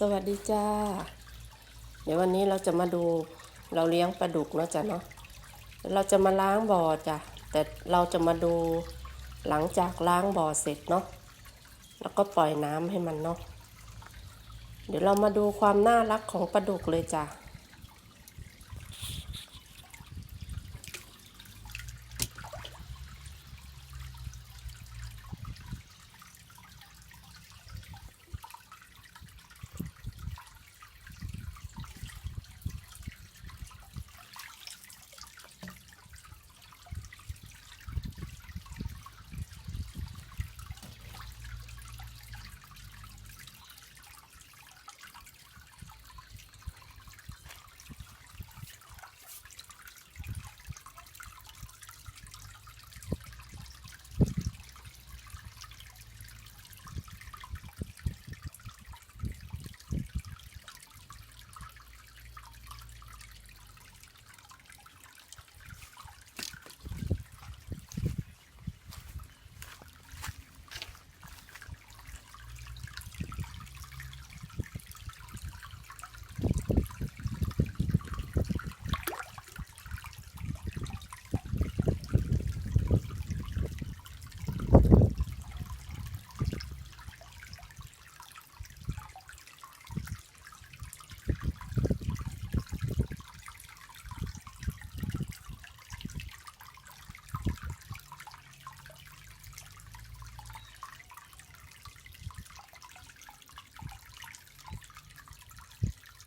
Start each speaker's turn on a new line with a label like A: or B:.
A: สวัสดีจ้า เดี๋ยววันนี้เราจะมาดูเราเลี้ยงปลาดุกเนาะจ้ะเนาะเราจะมาล้างบ่อจ้ะแต่เราจะมาดูหลังจากล้างบ่อเสร็จเนาะแล้วก็ปล่อยน้ำให้มันเนาะเดี๋ยวเรามาดูความน่ารักของปลาดุกเลยจ้ะ